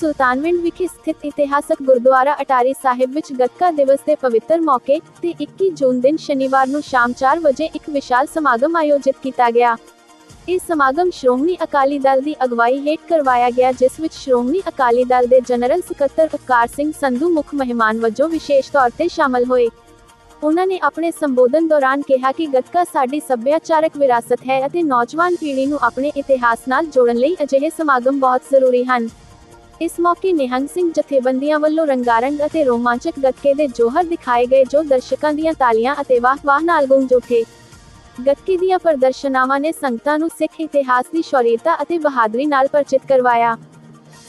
ਸੁਲਤਾਨਵਿੰਡ ਵਿਖੇ ਸਥਿਤ ਇਤਿਹਾਸਕ ਗੁਰਦੁਆਰਾ ਅਟਾਰੀ ਸਾਹਿਬ ਵਿੱਚ ਗੱਤਕਾ ਦਿਵਸ ਦੇ ਪਵਿੱਤਰ ਮੌਕੇ ਤੇ 21 ਜੂਨ ਦਿਨ ਸ਼ਨੀਵਾਰ ਨੂੰ ਸ਼ਾਮ 4 ਵਜੇ ਇੱਕ ਵਿਸ਼ਾਲ ਸਮਾਗਮ ਆਯੋਜਿਤ ਕੀਤਾ ਗਿਆ। ਇਸ ਸਮਾਗਮ ਸ਼੍ਰੋਮਣੀ ਅਕਾਲੀ ਦਲ ਦੀ ਅਗਵਾਈ ਹੇਠ ਕਰਵਾਇਆ ਗਿਆ, ਜਿਸ ਵਿੱਚ ਸ਼੍ਰੋਮਣੀ ਅਕਾਲੀ ਦਲ ਦੇ ਜਨਰਲ ਸਕੱਤਰ ਉਪਕਾਰ ਸਿੰਘ ਸੰਧੂ, ਮੁੱਖ ਮਹਿਮਾਨ ਵਜੋਂ ਵਿਸ਼ੇਸ਼ ਤੌਰ ਤੇ ਸ਼ਾਮਲ ਹੋਏ। ਉਹਨਾਂ ਨੇ ਆਪਣੇ ਸੰਬੋਧਨ ਦੌਰਾਨ ਕਿਹਾ ਕਿ ਗੱਤਕਾ ਸਾਡੀ ਸੱਭਿਆਚਾਰਕ ਵਿਰਾਸਤ ਹੈ ਅਤੇ ਨੌਜਵਾਨ ਪੀੜ੍ਹੀ ਨੂੰ ਆਪਣੇ ਇਤਿਹਾਸ ਨਾਲ ਜੋੜਨ ਲਈ ਅਜਿਹੇ ਸਮਾਗਮ ਬਹੁਤ ਜ਼ਰੂਰੀ ਹਨ। ਇਸ ਮੌਕੇ ਨਿਹੰਗ ਸਿੰਘ ਜਥੇਬੰਦੀਆਂ ਵੱਲੋਂ ਰੰਗਾਰੰਗ ਅਤੇ ਰੋਮਾਂਚਕ ਗੱਤਕੇ ਦੇ ਜੋਹਰ ਦਿਖਾਏ ਗਏ ਜੋ ਦਰਸ਼ਕਾਂ ਦੀਆਂ ਤਾਲੀਆਂ ਅਤੇ ਵਾਹ-ਵਾਹ ਨਾਲ ਗੂੰਜ ਉੱਠੇ। ਗੱਤਕੇ ਦੀਆਂ ਪ੍ਰਦਰਸ਼ਨਾਵਾਂ ਨੇ ਸੰਗਤਾਂ ਨੂੰ ਸਿੱਖ ਇਤਿਹਾਸ ਦੀ ਸ਼ੌਰੀਅਤਾ ਅਤੇ ਬਹਾਦਰੀ ਨਾਲ ਪਰਿਚਿਤ ਕਰਵਾਇਆ।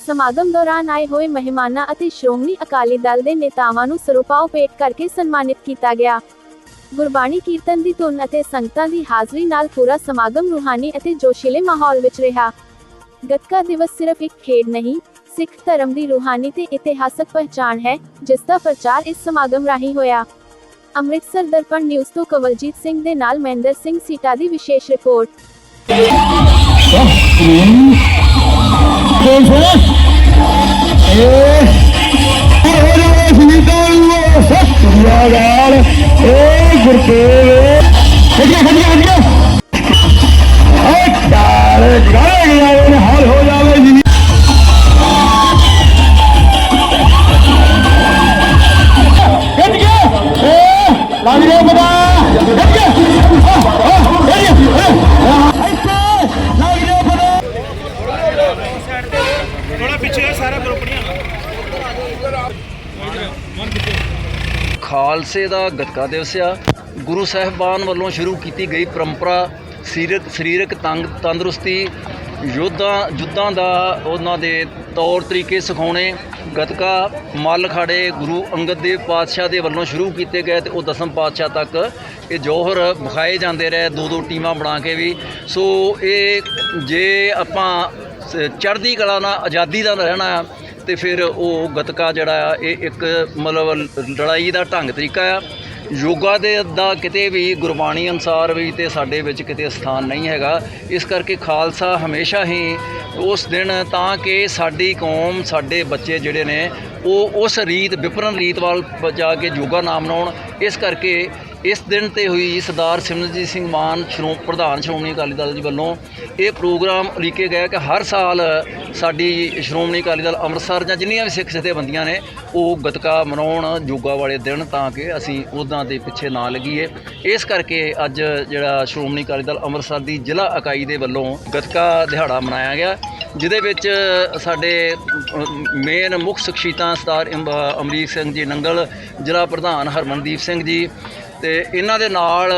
ਸਮਾਗਮ ਦੌਰਾਨ ਆਏ ਹੋਏ ਮਹਿਮਾਨਾਂ ਅਤੇ ਸ਼੍ਰੋਮਣੀ ਅਕਾਲੀ ਦਲ ਦੇ ਨੇਤਾਵਾਂ ਨੂੰ ਸਰੂਪਾਓ ਭੇਟ ਕਰਕੇ ਸਨਮਾਨਿਤ ਕੀਤਾ ਗਿਆ। ਗੁਰਬਾਣੀ ਕੀਰਤਨ ਦੀ ਧੁਨ ਅਤੇ ਸੰਗਤਾਂ ਦੀ ਹਾਜ਼ਰੀ ਨਾਲ ਪੂਰਾ ਸਮਾਗਮ ਰੂਹਾਨੀ ਅਤੇ ਜੋਸ਼ੀਲੇ ਮਾਹੌਲ ਵਿੱਚ ਰਿਹਾ। ਗੱਤਕਾ ਦਿਵਸ ਸਿਰਫ ਇੱਕ ਖੇਡ ਨਹੀਂ ਸਿੱਖ ਧਰਮ ਦੀ ਰੂਹਾਨੀ ਤੇ ਇਤਿਹਾਸਕ ਪਹਿਚਾਣ ਹੈ, ਜਿਸ ਦਾ ਪ੍ਰਚਾਰ ਇਸ ਸਮਾਗਮ ਰਾਹੀਂ ਹੋਇਆ। ਅੰਮ੍ਰਿਤਸਰ ਦਰਪਣ ਨਿਊਜ਼ ਤੋਂ ਕਵਲਜੀਤ ਸਿੰਘ ਦੇ ਨਾਲ ਮਹਿੰਦਰ ਸਿੰਘ ਸੀਟਾ ਦੀ ਵਿਸ਼ੇਸ਼ ਰਿਪੋਰਟ। ਏ ਗੁਰਤੇਵ ਖੜੀਆਂ ਖੜੀਆਂ ਖੜੀਆਂ ਖਾਲਸੇ ਦਾ ਗੱਤਕਾ ਦਿਵਸ ਆ। ਗੁਰੂ ਸਾਹਿਬਾਨ ਵੱਲੋਂ ਸ਼ੁਰੂ ਕੀਤੀ ਗਈ ਪਰੰਪਰਾ ਸਰੀਰਕ ਸਰੀਰਕ ਤੰਗ ਤੰਦਰੁਸਤੀ, ਯੋਧਾਂ ਯੁੱਧਾਂ ਦਾ ਉਹਨਾਂ ਦੇ ਤੌਰ ਤਰੀਕੇ ਸਿਖਾਉਣੇ, ਗੱਤਕਾ ਮੱਲ ਖਾੜੇ ਗੁਰੂ ਅੰਗਦ ਦੇਵ ਪਾਤਸ਼ਾਹ ਦੇ ਵੱਲੋਂ ਸ਼ੁਰੂ ਕੀਤੇ ਗਏ ਤੇ ਉਹ ਦਸਮ ਪਾਤਸ਼ਾਹ ਤੱਕ ਇਹ ਜੋਹਰ ਵਿਖਾਏ ਜਾਂਦੇ ਰਹੇ ਦੋ ਦੋ ਟੀਮਾਂ ਬਣਾ ਕੇ ਵੀ। ਸੋ ਇਹ ਜੇ ਆਪਾਂ ਚੜ੍ਹਦੀ ਕਲਾ ਨਾਲ ਆਜ਼ਾਦੀ ਦਾ ਰਹਿਣਾ ਤੇ ਫਿਰ ਉਹ ਗਤਕਾ ਜਿਹੜਾ ਆ, ਇਹ ਇੱਕ ਮਤਲਬ ਲੜਾਈ ਦਾ ਢੰਗ ਤਰੀਕਾ ਆ। ਯੋਗਾ ਦੇ ਦਾ ਕਿਤੇ ਵੀ ਗੁਰਬਾਣੀ ਅਨਸਾਰ ਵੀ ਤੇ ਸਾਡੇ ਵਿੱਚ ਕਿਤੇ ਸਥਾਨ ਨਹੀਂ ਹੈਗਾ। ਇਸ ਕਰਕੇ ਖਾਲਸਾ ਹਮੇਸ਼ਾ ਹੀ ਉਸ ਦਿਨ ਤਾਂ ਕਿ ਸਾਡੀ ਕੌਮ, ਸਾਡੇ ਬੱਚੇ ਜਿਹੜੇ ਨੇ, ਉਹ ਉਸ ਰੀਤ ਵਿਪਰਨ ਰੀਤ ਵੱਲ ਜਾ ਕੇ ਯੋਗਾ ਨਾਮ ਮਨਾਉਣ। ਇਸ ਕਰਕੇ ਇਸ ਦਿਨ ਤੇ ਹੋਈ ਸਰਦਾਰ ਸਿਮਰਨਜੀਤ ਸਿੰਘ ਮਾਨ ਸ਼੍ਰੋ ਪ੍ਰਧਾਨ ਸ਼੍ਰੋਮਣੀ ਅਕਾਲੀ ਦਲ ਜੀ ਵੱਲੋਂ ਇਹ ਪ੍ਰੋਗਰਾਮ ਉਲੀਕੇ ਗਿਆ ਕਿ ਹਰ ਸਾਲ ਸਾਡੀ ਸ਼੍ਰੋਮਣੀ ਅਕਾਲੀ ਦਲ ਅੰਮ੍ਰਿਤਸਰ ਜਾਂ ਜਿੰਨੀਆਂ ਵੀ ਸਿੱਖ ਜਥੇਬੰਦੀਆਂ ਨੇ, ਉਹ ਗਤਕਾ ਮਨਾਉਣ ਯੋਗਾ ਵਾਲੇ ਦਿਨ ਤਾਂ ਕਿ ਅਸੀਂ ਉਹਨਾਂ ਦੇ ਪਿੱਛੇ ਨਾ ਲੱਗੀਏ। ਇਸ ਕਰਕੇ ਅੱਜ ਜਿਹੜਾ ਸ਼੍ਰੋਮਣੀ ਅਕਾਲੀ ਦਲ ਅੰਮ੍ਰਿਤਸਰ ਦੀ ਜ਼ਿਲ੍ਹਾ ਇਕਾਈ ਦੇ ਵੱਲੋਂ ਗਤਕਾ ਦਿਹਾੜਾ ਮਨਾਇਆ ਗਿਆ, ਜਿਹਦੇ ਵਿੱਚ ਸਾਡੇ ਮੇਨ ਮੁੱਖ ਸ਼ਖਸੀਅਤਾਂ ਸਰਦਾਰ ਇਮ- ਅਮਰੀਕ ਸਿੰਘ ਜੀ, ਨੰਗਲ ਜ਼ਿਲ੍ਹਾ ਪ੍ਰਧਾਨ ਹਰਮਨਦੀਪ ਸਿੰਘ ਜੀ ਤੇ ਇਹਨਾਂ ਦੇ ਨਾਲ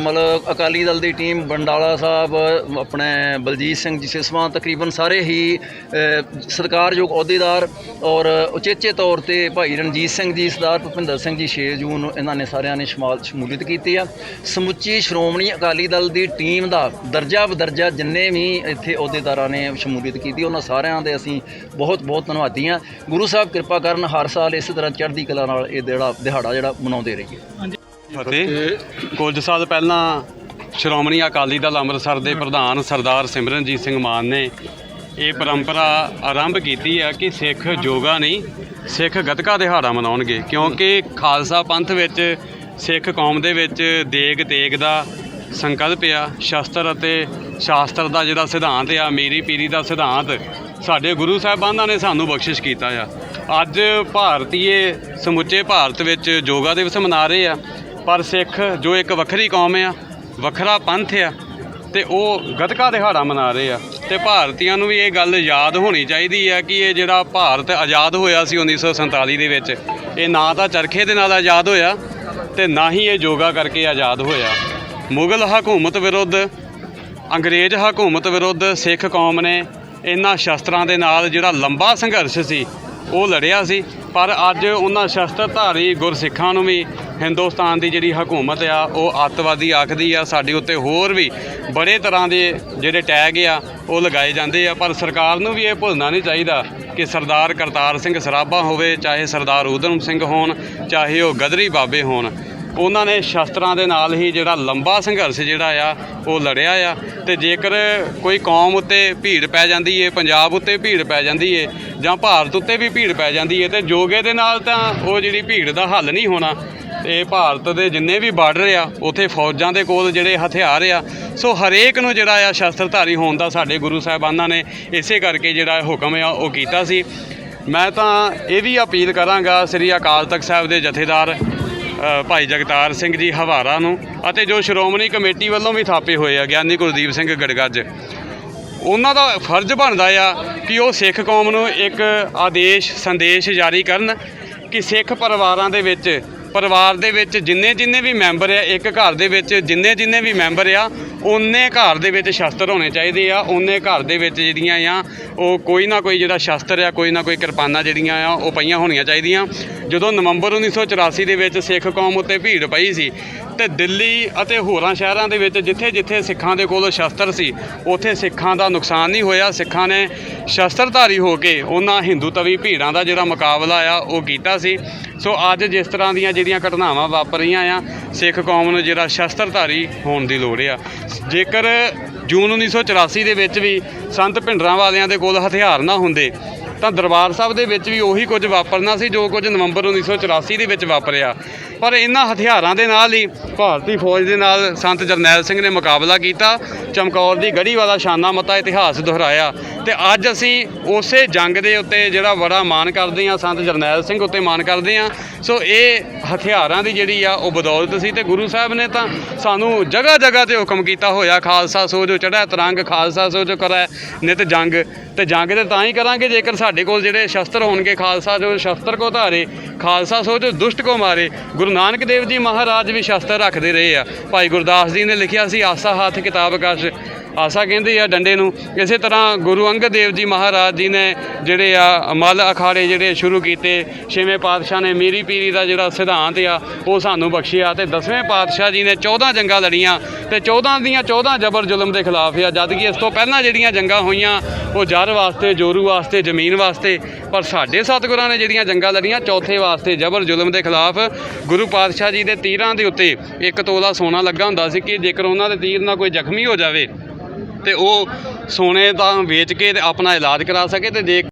ਮਤਲਬ ਅਕਾਲੀ ਦਲ ਦੀ ਟੀਮ ਬੰਡਾਲਾ ਸਾਹਿਬ ਆਪਣੇ ਬਲਜੀਤ ਸਿੰਘ ਜੀ ਸਿਸਵਾ ਤਕਰੀਬਨ ਸਾਰੇ ਹੀ ਅ, ਸਤਿਕਾਰਯੋਗ ਅਹੁਦੇਦਾਰ ਔਰ ਉਚੇਚੇ ਤੌਰ ਤੇ ਭਾਈ ਰਣਜੀਤ ਸਿੰਘ ਜੀ ਸਰਦਾਰ ਭੁਪਿੰਦਰ ਸਿੰਘ ਜੀ 6 ਜੂਨ ਨੂੰ ਇਹਨਾਂ ਨੇ ਸਾਰਿਆਂ ਨੇ ਸ਼ਮਾਲ ਸ਼ਮੂਲੀਅਤ ਕੀਤੀ ਆ। ਸਮੁੱਚੀ ਸ਼੍ਰੋਮਣੀ ਅਕਾਲੀ ਦਲ ਦੀ ਟੀਮ ਦਾ ਦਰਜਾ ਬਦਰਜਾ ਜਿੰਨੇ ਵੀ ਇੱਥੇ ਅਹੁਦੇਦਾਰਾਂ ਨੇ ਸ਼ਮੂਲੀਅਤ ਕੀਤੀ ਉਹਨਾਂ ਸਾਰਿਆਂ ਦੇ ਅਸੀਂ ਬਹੁਤ ਬਹੁਤ ਧੰਨਵਾਦੀ ਹਾਂ। ਗੁਰੂ ਸਾਹਿਬ ਕਿਰਪਾ ਕਰਨ ਹਰ ਸਾਲ ਇਸੇ ਤਰ੍ਹਾਂ ਚੜ੍ਹਦੀ ਕਲਾ ਨਾਲ ਇਹ ਜਿਹੜਾ ਦਿਹਾੜਾ ਜਿਹੜਾ ਮਨਾਉਂਦੇ ਰਹੀਏ। ਫਤਿਹ। ਕੁਝ ਸਾਲ ਪਹਿਲਾਂ ਸ਼੍ਰੋਮਣੀ ਅਕਾਲੀ ਦਲ ਅੰਮ੍ਰਿਤਸਰ ਦੇ ਪ੍ਰਧਾਨ ਸਰਦਾਰ ਸਿਮਰਨਜੀਤ ਸਿੰਘ ਮਾਨ ਨੇ ਇਹ ਪਰੰਪਰਾ ਆਰੰਭ ਕੀਤੀ ਹੈ ਕਿ ਸਿੱਖ ਯੋਗਾ ਨਹੀਂ, ਸਿੱਖ ਗਤਕਾ ਦਿਹਾੜਾ ਮਨਾਉਣਗੇ, ਕਿਉਂਕਿ ਖਾਲਸਾ ਪੰਥ ਵਿੱਚ, ਸਿੱਖ ਕੌਮ ਦੇ ਵਿੱਚ ਦੇਗ ਤੇਗ ਦਾ ਸੰਕਲਪ ਆ, ਸ਼ਸਤਰ ਅਤੇ ਸ਼ਾਸਤਰ ਦਾ ਜਿਹੜਾ ਸਿਧਾਂਤ ਆ, ਮੇਰੀ ਪੀਰੀ ਦਾ ਸਿਧਾਂਤ, ਸਾਡੇ ਗੁਰੂ ਸਾਹਿਬਾਨਾਂ ਨੇ ਸਾਨੂੰ ਬਖਸ਼ਿਸ਼ ਕੀਤਾ ਆ। ਅੱਜ ਭਾਰਤੀਏ ਸਮੁੱਚੇ ਭਾਰਤ ਵਿੱਚ ਯੋਗਾ ਦਿਵਸ ਮਨਾ ਰਹੇ ਆ। ਪਰ ਸਿੱਖ ਜੋ ਇੱਕ ਵੱਖਰੀ ਕੌਮ ਆ, ਵੱਖਰਾ ਪੰਥ ਆ, ਤੇ ਉਹ ਗਤਕਾ ਦਿਹਾੜਾ ਮਨਾ ਰਹੇ ਆ। ਤੇ ਭਾਰਤੀਆਂ ਨੂੰ ਵੀ ਇਹ ਗੱਲ ਯਾਦ ਹੋਣੀ ਚਾਹੀਦੀ ਆ ਕਿ ਇਹ ਜਿਹੜਾ ਭਾਰਤ ਆਜ਼ਾਦ ਹੋਇਆ ਸੀ 1947 ਦੇ ਵਿੱਚ, ਇਹ ਨਾ ਤਾਂ ਚਰਖੇ ਦੇ ਨਾਲ ਆਜ਼ਾਦ ਹੋਇਆ ਤੇ ਨਾ ਹੀ ਇਹ ਯੋਗਾ ਕਰਕੇ ਆਜ਼ਾਦ ਹੋਇਆ। ਮੁਗਲ ਹਕੂਮਤ ਵਿਰੁੱਧ, ਅੰਗਰੇਜ਼ ਹਕੂਮਤ ਵਿਰੁੱਧ ਸਿੱਖ ਕੌਮ ਨੇ ਇਹਨਾਂ ਸ਼ਸਤਰਾਂ ਦੇ ਨਾਲ ਜਿਹੜਾ ਲੰਬਾ ਸੰਘਰਸ਼ ਸੀ, ਉਹ ਲੜਿਆ ਸੀ। ਪਰ ਅੱਜ ਉਹਨਾਂ ਸ਼ਸਤਰਧਾਰੀ ਗੁਰਸਿੱਖਾਂ ਨੂੰ ਵੀ ਹਿੰਦੁਸਤਾਨ ਦੀ ਜਿਹੜੀ ਹਕੂਮਤ ਆ, ਉਹ ਅੱਤਵਾਦੀ ਆਖਦੀ ਆ, ਸਾਡੇ ਉੱਤੇ ਹੋਰ ਵੀ ਬੜੇ ਤਰ੍ਹਾਂ ਦੇ ਜਿਹੜੇ ਟੈਗ ਆ, ਉਹ ਲਗਾਏ ਜਾਂਦੇ ਆ। ਪਰ ਸਰਕਾਰ ਨੂੰ ਵੀ ਇਹ ਭੁੱਲਣਾ ਨਹੀਂ ਚਾਹੀਦਾ ਕਿ ਸਰਦਾਰ ਕਰਤਾਰ ਸਿੰਘ ਸਰਾਭਾ ਹੋਵੇ, ਚਾਹੇ ਸਰਦਾਰ ਊਧਮ ਸਿੰਘ ਹੋਣ, ਚਾਹੇ ਉਹ ਗਦਰੀ ਬਾਬੇ ਹੋਣ। ਉਹਨਾਂ ਨੇ ਸ਼ਸਤਰਾਂ ਦੇ ਨਾਲ ਹੀ ਜਿਹੜਾ ਲੰਬਾ ਸੰਘਰਸ਼ ਜਿਹੜਾ ਆ, ਉਹ ਲੜਿਆ ਆ। ਤੇ ਜੇਕਰ ਕੋਈ ਕੌਮ ਉੱਤੇ ਭੀੜ ਪੈ ਜਾਂਦੀ ਏ, ਪੰਜਾਬ ਉੱਤੇ ਭੀੜ ਪੈ ਜਾਂਦੀ ਏ, ਜਾਂ ਭਾਰਤ ਉੱਤੇ ਵੀ ਭੀੜ ਪੈ ਜਾਂਦੀ ਏ, ਤੇ ਯੋਗੇ ਦੇ ਨਾਲ ਤਾਂ ਉਹ ਜਿਹੜੀ ਭੀੜ ਦਾ ਹੱਲ ਨਹੀਂ ਹੋਣਾ ਤੇ ਭਾਰਤ ਦੇ ਜਿੰਨੇ ਵੀ ਬਾਰਡਰ ਆ, ਉਥੇ ਫੌਜਾਂ ਦੇ ਕੋਲ ਜਿਹੜੇ ਹਥਿਆਰ ਆ। ਸੋ ਹਰੇਕ ਨੂੰ ਜਿਹੜਾ ਆ ਸ਼ਸਤਰਧਾਰੀ ਹੋਣ ਦਾ ਸਾਡੇ ਗੁਰੂ ਸਾਹਿਬਾਨਾਂ ਨੇ ਇਸੇ ਕਰਕੇ ਜਿਹੜਾ ਹੁਕਮ ਆ, ਉਹ ਕੀਤਾ ਸੀ। ਮੈਂ ਤਾਂ ਇਹ ਵੀ ਅਪੀਲ ਕਰਾਂਗਾ ਸ੍ਰੀ ਅਕਾਲ ਤਖਤ ਸਾਹਿਬ ਦੇ ਜਥੇਦਾਰ ਭਾਈ ਜਗਤਾਰ ਸਿੰਘ ਜੀ ਹਵਾਰਾ ਨੂੰ ਅਤੇ ਜੋ ਸ਼੍ਰੋਮਣੀ ਕਮੇਟੀ ਵੱਲੋਂ ਵੀ ਥਾਪੇ ਹੋਏ ਆ, ਗਿਆਨੀ ਗੁਰਦੀਪ ਸਿੰਘ ਗੜਗੱਜ। ਉਹਨਾਂ ਦਾ ਫਰਜ਼ ਬਣਦਾ ਆ ਕਿ ਉਹ ਸਿੱਖ ਕੌਮ ਨੂੰ ਇੱਕ ਆਦੇਸ਼, ਸੰਦੇਸ਼ ਜਾਰੀ ਕਰਨ ਕਿ ਸਿੱਖ ਪਰਿਵਾਰਾਂ ਦੇ ਵਿੱਚ ਪਰਿਵਾਰ ਦੇ ਵਿੱਚ ਜਿੰਨੇ ਜਿੰਨੇ ਵੀ ਮੈਂਬਰ ਆ, ਇੱਕ ਘਰ ਦੇ ਵਿੱਚ ਜਿੰਨੇ ਜਿੰਨੇ ਵੀ ਮੈਂਬਰ ਆ, ਉਹਨੇ ਘਰ ਦੇ ਵਿੱਚ ਸ਼ਸਤਰ ਹੋਣੇ ਚਾਹੀਦੇ ਆ, ਉਹਨੇ ਘਰ ਦੇ ਵਿੱਚ ਜਿਹੜੀਆਂ ਆ, ਉਹ ਕੋਈ ਨਾ ਕੋਈ ਜਿਹੜਾ ਸ਼ਸਤਰ ਆ, ਕੋਈ ਨਾ ਕੋਈ ਕਿਰਪਾਨਾਂ ਜਿਹੜੀਆਂ ਆ, ਉਹ ਪਈਆਂ ਹੋਣੀਆਂ ਚਾਹੀਦੀਆਂ। ਜਦੋਂ ਨਵੰਬਰ 1984 ਦੇ ਵਿੱਚ ਸਿੱਖ ਕੌਮ ਉੱਤੇ ਭੀੜ ਪਈ ਸੀ ਤੇ ਦਿੱਲੀ ਅਤੇ ਹੋਰਾਂ ਸ਼ਹਿਰਾਂ ਦੇ ਵਿੱਚ ਜਿੱਥੇ ਜਿੱਥੇ ਸਿੱਖਾਂ ਦੇ ਕੋਲ ਸ਼ਸਤਰ ਸੀ, ਉੱਥੇ ਸਿੱਖਾਂ ਦਾ ਨੁਕਸਾਨ ਨਹੀਂ ਹੋਇਆ। ਸਿੱਖਾਂ ਨੇ ਸ਼ਸਤਰਧਾਰੀ ਹੋ ਕੇ ਉਹਨਾਂ ਹਿੰਦੂ ਤਵੀ ਭੀੜਾਂ ਦਾ ਜਿਹੜਾ ਮੁਕਾਬਲਾ ਆ, ਉਹ ਕੀਤਾ ਸੀ। ਸੋ ਅੱਜ ਜਿਸ ਤਰ੍ਹਾਂ ਦੀਆਂ ਜਿਹੜੀਆਂ ਘਟਨਾਵਾਂ ਵਾਪਰੀਆਂ ਆ, ਸਿੱਖ ਕੌਮ ਨੂੰ ਜਿਹੜਾ ਸ਼ਸਤਰਧਾਰੀ ਹੋਣ ਦੀ ਲੋੜ ਆ। ਜੇਕਰ ਜੂਨ 1984 ਦੇ ਵਿੱਚ ਵੀ ਸੰਤ ਭਿੰਡਰਾਂ ਵਾਲਿਆਂ ਦੇ ਕੋਲ ਹਥਿਆਰ ਨਾ ਹੁੰਦੇ, ਤਾਂ ਦਰਬਾਰ ਸਾਹਿਬ ਦੇ ਵਿੱਚ ਵੀ ਉਹੀ ਕੁਝ ਵਾਪਰਨਾ ਸੀ ਜੋ ਕੁਝ ਨਵੰਬਰ 1984 ਦੇ ਵਿੱਚ ਵਾਪਰਿਆ। ਪਰ ਇਹਨਾਂ ਹਥਿਆਰਾਂ ਦੇ ਨਾਲ ਹੀ ਭਾਰਤੀ ਫੌਜ ਦੇ ਨਾਲ ਸੰਤ ਜਰਨੈਲ ਸਿੰਘ ਨੇ ਮੁਕਾਬਲਾ ਕੀਤਾ। ਚਮਕੌਰ ਦੀ ਗੜੀ ਵਾਲਾ ਸ਼ਾਨਾ ਮਤਾ ਇਤਿਹਾਸ ਦੁਹਰਾਇਆ ਤੇ ਅੱਜ ਅਸੀਂ ਉਸੇ ਜੰਗ ਦੇ ਉੱਤੇ ਜਿਹੜਾ ਬੜਾ ਮਾਣ ਕਰਦੇ ਹਾਂ, ਸੰਤ ਜਰਨੈਲ ਸਿੰਘ ਉੱਤੇ ਮਾਣ ਕਰਦੇ ਹਾਂ। ਸੋ ਇਹ ਹਥਿਆਰਾਂ ਦੀ ਜਿਹੜੀ ਆ, ਉਹ ਬਦੌਲਤ ਸੀ ਤੇ ਗੁਰੂ ਸਾਹਿਬ ਨੇ ਤਾਂ ਸਾਨੂੰ ਜਗ੍ਹਾ ਜਗ੍ਹਾ ਤੇ ਹੁਕਮ ਕੀਤਾ ਹੋਇਆ, ਖਾਲਸਾ ਸੋ ਜੋ ਚੜ੍ਹੈ ਤਰੰਗ, ਖਾਲਸਾ ਸੋ ਜੋ ਕਰੈ ਨਿਤ ਜੰਗ। ਤੇ ਜੰਗ ਤੇ ਤਾਂ ਹੀ ਕਰਾਂਗੇ ਜੇਕਰ ਸਾਡੇ ਕੋਲ ਜਿਹੜੇ ਸ਼ਸਤਰ ਹੋਣਗੇ, ਖਾਲਸਾ ਜੋ ਸ਼ਸਤਰ ਕੋ ਧਾਰੇ, ਖਾਲਸਾ ਸੋ ਜੋ ਦੁਸ਼ਟ ਕੋ ਮਾਰੇ ਗੁਰੂ ਨਾਨਕ ਦੇਵ ਜੀ ਮਹਾਰਾਜ ਵੀ ਸ਼ਸਤਰ ਰੱਖਦੇ ਰਹੇ ਆ। ਭਾਈ ਗੁਰਦਾਸ ਜੀ ਨੇ ਲਿਖਿਆ ਸੀ, ਆਸਾ ਹੱਥ ਕਿਤਾਬ ਕਸ਼। ਆਸਾ ਕਹਿੰਦੇ ਆ ਡੰਡੇ ਨੂੰ। ਇਸੇ ਤਰ੍ਹਾਂ ਗੁਰੂ ਅੰਗਦ ਦੇਵ ਜੀ ਮਹਾਰਾਜ ਜੀ ਨੇ ਜਿਹੜੇ ਆ ਮੱਲ ਅਖਾੜੇ ਜਿਹੜੇ ਸ਼ੁਰੂ ਕੀਤੇ, ਛੇਵੇਂ ਪਾਤਸ਼ਾਹ ਨੇ ਮੀਰੀ ਪੀਰੀ ਦਾ ਜਿਹੜਾ ਸਿਧਾਂਤ ਆ, ਉਹ ਸਾਨੂੰ ਬਖਸ਼ਿਆ ਤੇ ਦਸਵੇਂ ਪਾਤਸ਼ਾਹ ਜੀ ਨੇ 14 ਜੰਗਾਂ ਲੜੀਆਂ ਤੇ 14 ਦੀਆਂ 14 ਜਬਰ ਜ਼ੁਲਮ ਦੇ ਖਿਲਾਫ ਆ, ਜਦ ਕਿ ਇਸ ਤੋਂ ਪਹਿਲਾਂ ਜਿਹੜੀਆਂ ਜੰਗਾਂ ਹੋਈਆਂ, ਉਹ ਜਰ ਵਾਸਤੇ, ਜੋਰੂ ਵਾਸਤੇ, ਜ਼ਮੀਨ ਵਾਸਤੇ, ਪਰ ਸਾਡੇ ਸਤਿਗੁਰਾਂ ਨੇ ਜਿਹੜੀਆਂ ਜੰਗਾਂ ਲੜੀਆਂ, ਚੌਥੇ ਵਾਸਤੇ ਜਬਰ ਜ਼ੁਲਮ ਦੇ ਖਿਲਾਫ ਗੁਰੂ ਪਾਤਸ਼ਾਹ ਜੀ ਦੇ ਤੀਰਾਂ ਦੇ ਉੱਤੇ ਇੱਕ ਤੋਲਾ ਸੋਨਾ ਲੱਗਾ ਹੁੰਦਾ ਸੀ ਕਿ ਜੇਕਰ ਉਹਨਾਂ ਦੇ ਤੀਰ ਨਾਲ ਕੋਈ ਜ਼ਖਮੀ ਹੋ ਜਾਵੇ ਤੇ ਉਹ ਸੋਨੇ ਦਾ ਵੇਚ ਕੇ ਤੇ ਆਪਣਾ ਇਲਾਜ ਕਰਾ ਸਕੇ ਤੇ ਜੇ